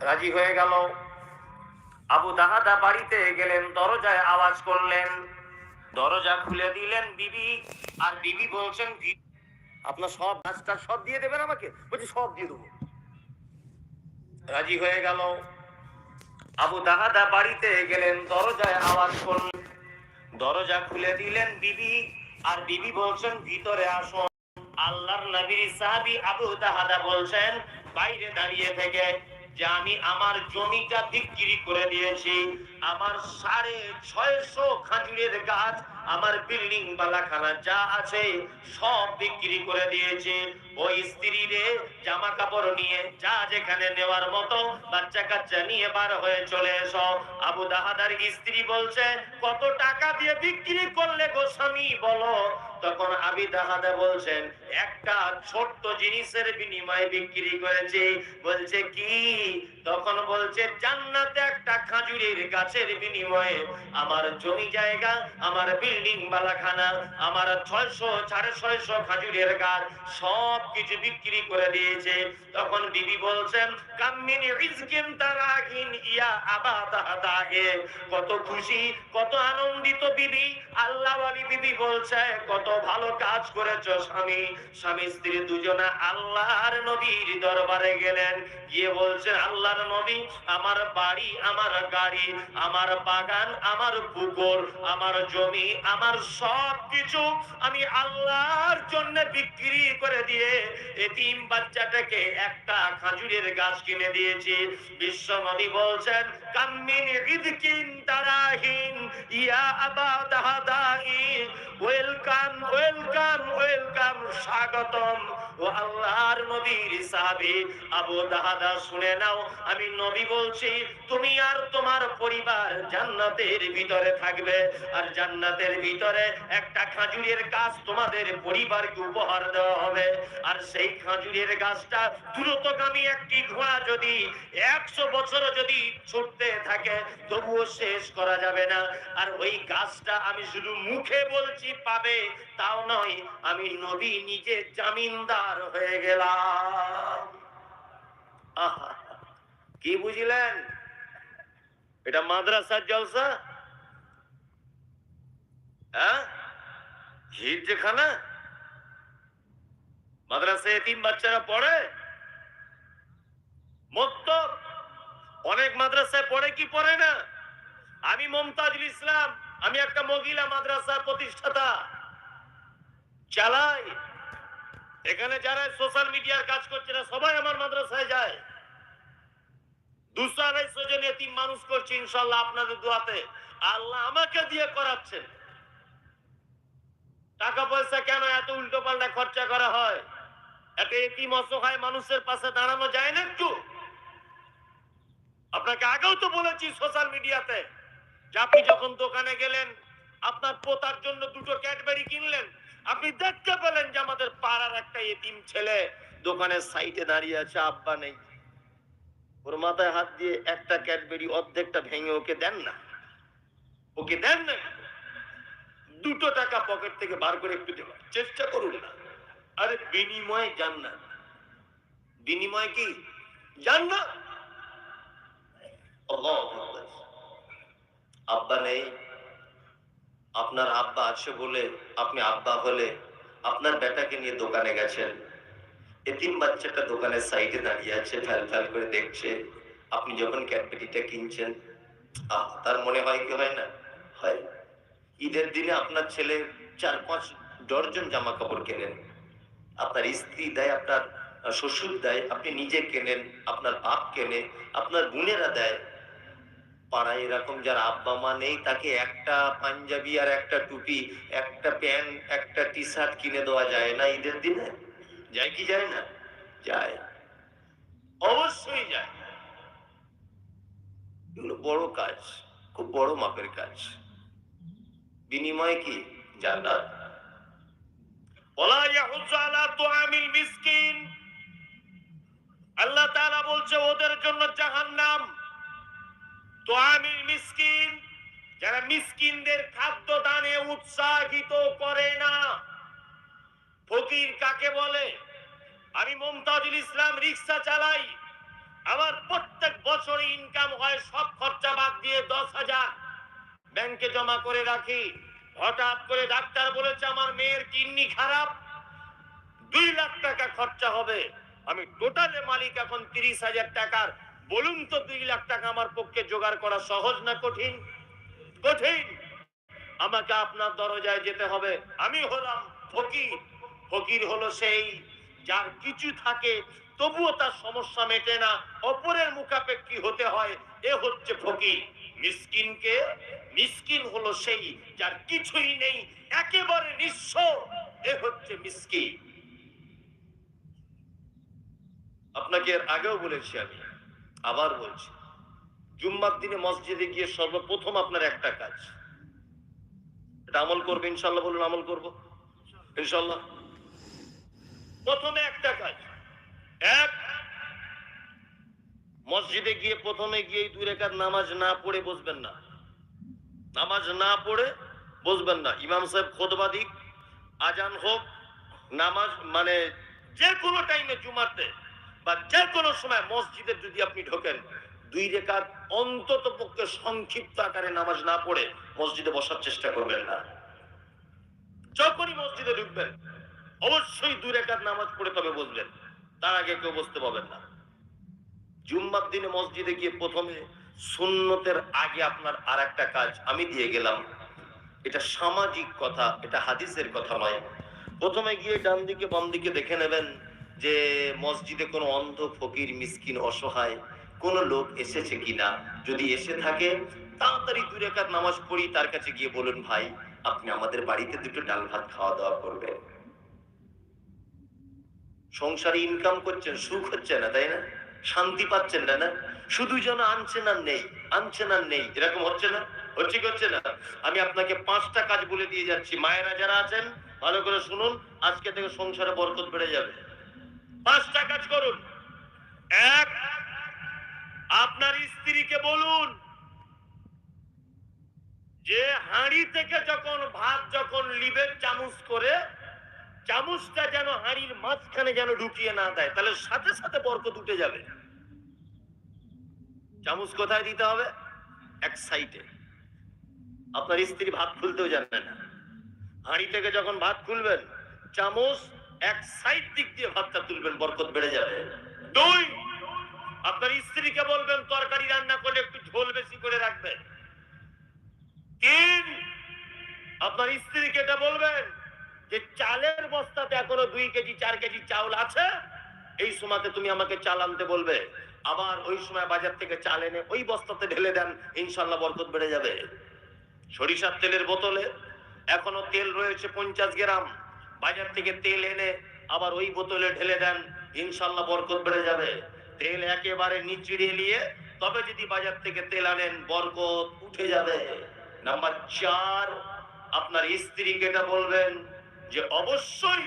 রাজি হয়ে গেল। আবু দাহাদা বাড়িতে গেলেন, দরজায় আওয়াজ করলেন। দরজা খুলে দিলেন বিবি, আর বিবি বলছেন আপনার সব কাজটা সব দিয়ে দেবেন আমাকে? বলছি, সব দিয়ে দেবো। রাজি হয়ে গেল। আবু দাহাদা বাড়িতে গেলেন, দরজায় আওয়াজ করলেন। দরজা খুলে দিলেন বিবি, আর বিবি বলছেন, ভিতরে আসুন। আল্লাহর নবীর সাহাবী আবু দাহাদা বলছেন, বাইরে দাঁড়িয়ে থেকে। যে আমি আমার জমিটা বিক্রি করে দিয়েছি। আমার সাড়ে ছয়শো খাজুরের গাছ, আমার বিল্ডিং বালাখানা যা আছে সব বিক্রি করে দিয়েছে। ওই স্ত্রী রে জামা কাপড় নিয়ে যা যেখানে নেওয়ার মতো বাচ্চা কাচ্চা নিয়ে বার হয়ে চলে এসো। আবু দাহাদার স্ত্রী বলছে, কত টাকা দিয়ে বিক্রি করলে গো স্বামী বলো? তখন আবি দাহাদা বলছেন, একটা ছোট্ট জিনিসের বিনিময়ে বিক্রি করেছে। বলছে, কি? তখন বলছে, জান্নাতে একটা খাজুরের গাছের বিনিময়ে আমার জমি জায়গা, আমার বিল্ডিং বালাখানা, আমার ছয়শো, সাড়ে ছয়শো খাজুরের গাছ সব কিছু বিক্রি করে দিয়েছে। তখন বিবি বলছেন কামিনী রিজকিন তারাহিন ইয়া আবা দাহাদাহে কত খুশি, কত আনন্দিত বিবি। আল্লাহ আলী বিবি বলছে, কত ভালো কাজ করেছ স্বামী। স্বামী স্ত্রী দুজনে আল্লাহর নবীর দরবারে গেলেন। গিয়ে বলছেন, আল্লাহর নবী, আমার বাড়ি, আমার গাড়ি, আমার বাগান, আমার পুকুর, আমার জমি, আমার সব কিছু আমি আল্লাহর জন্য বিক্রি করে দিয়ে এতিম বাচ্চাটাকে একটা খাজুরের গাছ কিনে দিয়েছি। বিশ্ব নবী বলছেন কাম্মিন ইদকিন তারাহিন ইয়া আবা দাহাদাই ওয়েলকাম ওয়েলকাম ওয়েলকাম স্বাগতম। ও আল্লাহর নবীর আবু শুনে নাও, আমি নবী বলছি, তুমি আর তোমার পরিবার জান্নাতের ভিতরে থাকবে। আর জান্নাতের ভিতরে একটা খাজুরের তোমাদের পরিবারকে উপহার দেওয়া হবে। আর সেই খাজুরের গাছটা দ্রুতগামী একটি ঘোড়া যদি একশো বছর যদি ছুটতে থাকে, তবুও শেষ করা যাবে না। আর ওই গাছটা আমি শুধু মুখে বলছি পাবে, তাও নয়, আমি নবী নিজে জামিনদার হয়ে গেলাম। কি বুঝলেন? এটা মাদ্রাসার জলসা? হ্যাঁ? হিট যেখানে? মাদ্রাসায় এতিম বাচ্চারা পড়ে? মত্ত? অনেক মাদ্রাসায় পড়ে কি পড়ে না? আমি মমতাজুল ইসলাম আমি একটা মহিলা মাদ্রাসার প্রতিষ্ঠাতা। চালাই। এখানে যারা সোশ্যাল মিডিয়ার কাজ করছে না সবাই আমার মাদ্রাসায় যায়। দুশো আড়াইশো জন এতিম মানুষ করছে, ইনশাল্লাহ আপনাদের দোয়াতে আল্লাহ আমাকে দিয়ে করাচ্ছেন। টাকা পয়সা কেন এত উল্টো পাল্টা খরচা করা হয়? এত এতিম অসহায় মানুষের পাশে দাঁড়ানো যায় না একটু? আপনাকে আগেও তো বলেছি সোশ্যাল মিডিয়াতে আপনি যখন দোকানে গেলেন, আপনার পোতার জন্য দুটো ক্যাডবেরি কিনলেন, আপনি দেখতে পেলেন যে আমাদের পাড়ার একটা এতিম ছেলে দোকানের সাইডে দাঁড়িয়ে আছে, আব্বা নেই। ওর মাথায় হাত দিয়ে একটা ক্যাডবেরি অর্ধেকটা ভেঙে ওকে দেন না। ওকে দেন না। দুটো টাকা পকেট থেকে বার করে একটু দেওয়ার চেষ্টা করুন না। আরে, বিনিময়ে যান না বিনিময় কি? যান না আল্লাহু। আব্বা নেই। আপনার আব্বা আছে বলে আপনি আব্বা হলে আপনার বেটাকে নিয়ে দোকানে গেছেন। এতিম বাচ্চাটা দোকানের সাইডে দাঁড়িয়ে আছে, ফ্যাল ফ্যাল করে দেখছে। আপনি যখন ক্যাডবেরিটা কিনছেন তার মনে হয় কি হয় না? হয়। ঈদের দিনে আপনার ছেলে চার পাঁচ ডর্জন জামা কাপড় কেনেন। আপনার স্ত্রী দেয়, আপনার শ্বশুর দেয়, আপনি নিজে কেনেন, আপনার বাপ কেনে, আপনার বোনেরা দেয়। পাড়ায় এরকম যার আব্বা মা নেই, তাকে একটা পাঞ্জাবি আর একটা টুপি, একটা প্যান্ট, একটা টি শার্ট কিনে দেওয়া যায় না ঈদের দিনে? যায় কি যায় না? যায়। অবশ্যই যায়। এগুলো বড় কাজ, খুব বড় মাপের কাজ। বিনিময় কি? জান্নাত। আল্লাহ বলছে, ওদের জন্য জাহান্নাম। তুআমিল মিসকিন, যারা মিসকিনদের খাদ্য দানে উৎসাহিত করে না। ফকির কাকে বলে? আমি মমতাজুল ইসলাম রিক্সা চালাই, আমার প্রত্যেক বছরে ইনকাম হয়, সব খরচা বাদ দিয়ে দশ হাজার। ব্যাংকে জমা করে রাখি, হঠাৎ করে ডাক্তার বলেছে, আমার মেয়ের কিডনি খারাপ, দুই লাখ টাকা খরচা হবে। আমি টোটালে মালিক এখন তিরিশ হাজার টাকার বলুন তো দুই লাখ টাকা আমার পক্ষে জোগাড় করা সহজ না কঠিন? কঠিন। আমাকে আপনার দরজায় যেতে হবে। আমি হলাম ফকির। ফকির হলো সেই যার কিছু থাকে, তবুও তার সমস্যা মেটে না। অপরের মুখাপেক্ষী হতে হয়, এ হচ্ছে ফকির। মিসকিনকে, মিসকিন হলো সেই যার কিছুই নেই, একেবারে নিঃস্ব, এ হচ্ছে মিসকিন। আপনাকে এর আগেও বলেছি আমি আবার বলছি, জুম্মার দিনে মসজিদে গিয়ে সর্বপ্রথম আপনার একটা কাজ। এটা আমল করবে ইনশাল্লাহ বলুন আমল করব? ইনশাল্লাহ প্রথমে একটা কাজ। এক, মসজিদে গিয়ে প্রথমে গিয়ে দুই রেখাত নামাজ না পড়ে বসবেন না। নামাজ না পড়ে বসবেন না। ইমাম সাহেব খোদবা দিক, আজান হোক, নামাজ মানে যে কোনো টাইমে জুমাতে বা যে কোনো সময় মসজিদে যদি আপনি ঢোকেন, দুই রেখাত অন্তত পক্ষে সংক্ষিপ্ত আকারে নামাজ না পড়ে মসজিদে বসার চেষ্টা করবেন না। যখনই মসজিদে ঢুকবেন, অবশ্যই দুই রেখাত নামাজ পড়ে তবে বসবেন। তার আগে কেউ বসতে পাবেন না। জুম্মার দিনে মসজিদে গিয়ে প্রথমে সুন্নতের আগে আপনার আর একটা কাজ আমি দিয়ে গেলাম। এটা সামাজিক কথা, এটা হাদিসের কথা নয়। প্রথমে গিয়ে ডান দিকে বাম দিকে দেখে নেবেন যে মসজিদে কোনো অন্ধ ফকির, মিসকিন, অসহায় কোন লোক এসেছে কিনা? যদি এসে থাকে, তাড়াতাড়ি দুই রেখাত নামাজ পড়ি, তার কাছে গিয়ে বলুন, ভাই, আপনি আমাদের বাড়িতে দুটো ডাল ভাত খাওয়া দাওয়া করবেন। সংসারে ইনকাম করছেন, সুখ হচ্ছে না, তাই না? শান্তি পাচ্ছেন না না? শুধু যেন আনছেন আর নেই, আনছেন আর নেই, এরকম হচ্ছে না? হচ্ছে কি হচ্ছে না? আমি আপনাকে পাঁচটা কাজ বলে দিয়ে যাচ্ছি। মায়েরা যারা আছেন, ভালো করে শুনুন, আজকে থেকে সংসারে বরকত বেড়ে যাবে। পাঁচটা কাজ করুন। এক, আপনার স্ত্রীকে বলুন যে হাঁড়ি থেকে যখন ভাত যখন লিবে চামচ করে, চামচটা যেন হাঁড়ির মাঝখানে যেন ঢুকিয়ে না দেয়, তাহলে সাথে সাথে বরকত উঠে যাবে। চামচ কোথায় দিতে হবে? এক সাইডে। আপনার স্ত্রী ভাত খুলতেও জানে না। হাঁড়ি থেকে যখন ভাত খুলবেন, চামচ এক সাইড দিক দিয়ে ভাতটা তুলবেন, বরকত বেড়ে যাবে। দুই, আপনার স্ত্রীকে বলবেন, তরকারি রান্না করলে একটু ঝোল বেশি করে রাখবেন। তিন, আপনার স্ত্রীকে এটা বলবেন যে, চালের বস্তাতে এখনও দুই কেজি, চার কেজি চাউল আছে? এই সময়তে তুমি আমাকে চাল আনতে বলবে। আবার ওই সময় বাজার থেকে চাল এনে ওই বস্তাতে ঢেলে দেন, ইনশাল্লাহ বরকত বেড়ে যাবে। সরিষার তেলের বোতলে এখনও তেল রয়েছে পঞ্চাশ গ্রাম। বাজার থেকে তেল এনে আবার ওই বোতলে ঢেলে দেন, ইনশাল্লাহ বরকত বেড়ে যাবে। তেল একেবারে নিচড়ে নিয়ে তবে যদি বাজার থেকে তেল আনেন, বরকত উঠে যাবে। নাম্বার চার, আপনার স্ত্রীকে এটা বলবেন যে অবশ্যই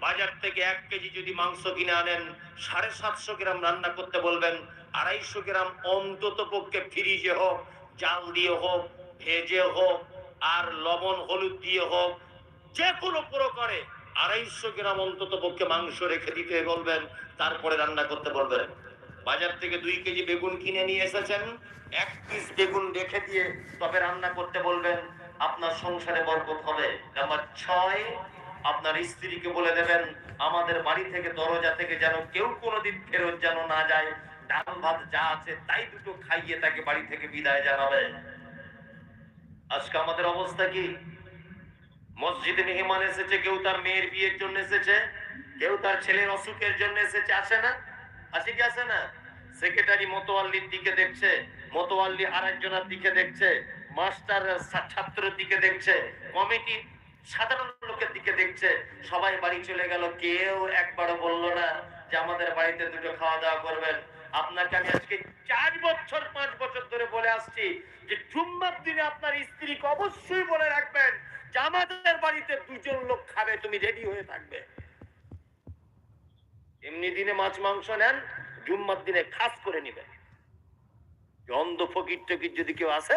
বাজার থেকে এক কেজি যদি মাংস কিনে আনেন, সাড়ে সাতশো গ্রাম রান্না করতে বলবেন, আড়াইশো গ্রাম অন্তত পক্ষে ফ্রিজে হোক, জাল দিয়ে হোক, ভেজে হোক, আর লবণ, হলুদ দিয়ে হোক যে কোনো প্রকারে আড়াইশো গ্রাম অন্তত পক্ষে মাংস রেখে দিতে বলবেন, তারপরে রান্না করতে বলবেন। বাজার থেকে দুই কেজি বেগুন কিনে নিয়ে এসেছেন, এক পিস বেগুন রেখে দিয়ে তবে রান্না করতে বলবেন, আপনার সংসারে বরকত হবে। নাম্বার ছয়, আপনার স্ত্রীকে বলে দেবেন, আমাদের বাড়ি থেকে দরজা থেকে যেন কেউ কোনোদিন ফেরত যেন না যায়। ডাল ভাত যা আছে তাই দুটো খাইয়ে তাকে বাড়ি থেকে বিদায় জানাবে আজকে আমাদের অবস্থা কি? মসজিদে মেহমান এসেছে, কেউ তার মেয়ের বিয়ের জন্য এসেছে, কেউ তার ছেলের অসুখের জন্য এসেছে, আসে না? আসে কি আসে না? সেক্রেটারি মতোয়াল্লির দিকে দেখছে মতোয়াল্লি আরেকজনের দিকে দেখছে, মাস্টার ছাত্রের দিকে দেখছে, কমিটি সাধারণ লোকের দিকে দেখছে, সবাই বাড়ি চলে গেল, কেউ একবারও বলল না যে আমাদের বাড়িতে দুটো খাওয়া দাওয়া করবেন। আপনাকে আমি আজকে চার বছর, পাঁচ বছর ধরে বলে আসছি যে জুম্মার দিনে আপনার স্ত্রীকে অবশ্যই বলে রাখবেন আমাদের বাড়িতে দুজন লোক খাবে, তুমি রেডি হয়ে থাকবে। এমনি দিনে মাছ, মাংস নেন, জুম্মার দিনে খাস করে নিবেন। অন্ধ ফকির, টকির যদি কেউ আসে,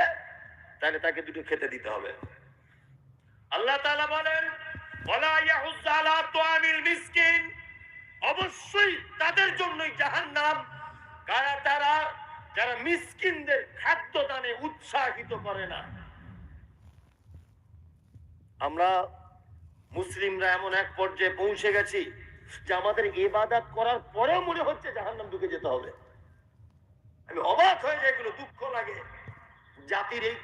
তাহলে তাকে দুটো খেতে দিতে হবে। আল্লাহ তাআলা বলেন মিসকিন। অবশ্যই তাদের জন্যই জাহান্নাম। কারা তারা? যারা মিসকিনদের খাদ্য দানে উৎসাহিত করে না। আমরা মুসলিমরা এমন এক পর্যায়ে পৌঁছে গেছি যে আমাদের এবাদাত করার পরেও মনে হচ্ছে জাহান্নাম ঢুকে যেতে হবে। আমি অবাক হয়ে যাই দুঃখ লাগে। জাতির এই